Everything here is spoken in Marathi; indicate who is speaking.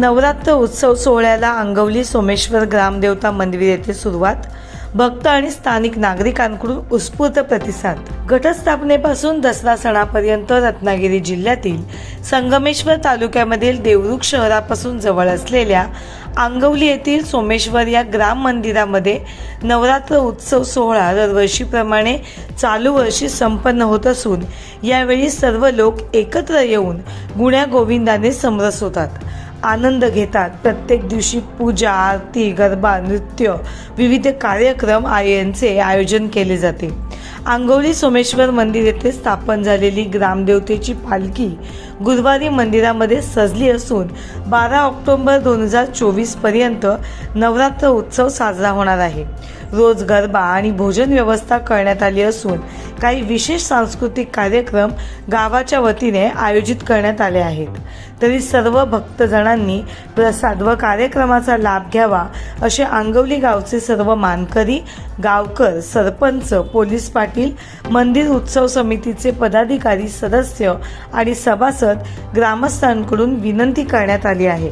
Speaker 1: नवरात्र उत्सव सोहळ्याला अंगवली सोमेश्वर ग्रामदेवता मंदिर येथे सुरुवात. भक्त आणि स्थानिक नागरिकांकडून उत्स्फूर्त प्रतिसाद. घटस्थापनेपासून दसरा सणापर्यंत रत्नागिरी जिल्ह्यातील संगमेश्वर तालुक्यामधील देवरुख शहरापासून जवळ असलेल्या आंगवली येथील सोमेश्वर या ग्राम मंदिरामध्ये नवरात्र उत्सव सोहळा दरवर्षीप्रमाणे चालू वर्षी संपन्न होत असून यावेळी सर्व लोक एकत्र येऊन गुण्या गोविंदाने समरस होतात. आनंद घेतात. प्रत्येक दिवशी पूजा आरती गरबा नृत्य विविध कार्यक्रम आ- यांचे आयोजन केले जाते. आंगोली सोमेश्वर मंदिर येथे स्थापन झालेली ग्रामदेवतेची पालखी गुरुवारी मंदिरामध्ये सजली असून बारा ऑक्टोबर दोन हजार चोवीसपर्यंत नवरात्र उत्सव साजरा होणार आहे. रोज गरबा आणि भोजन व्यवस्था करण्यात आली असून काही विशेष सांस्कृतिक कार्यक्रम गावाच्या वतीने आयोजित करण्यात आले आहेत. तरी सर्व भक्तजणांनी प्रसाद व कार्यक्रमाचा लाभ घ्यावा असे आंगवली गावचे सर्व मानकरी गावकर सरपंच पोलीस पाटील मंदिर उत्सव समितीचे पदाधिकारी सदस्य आणि सभासद ग्रामस्थांकडून विनंती करण्यात आली आहे.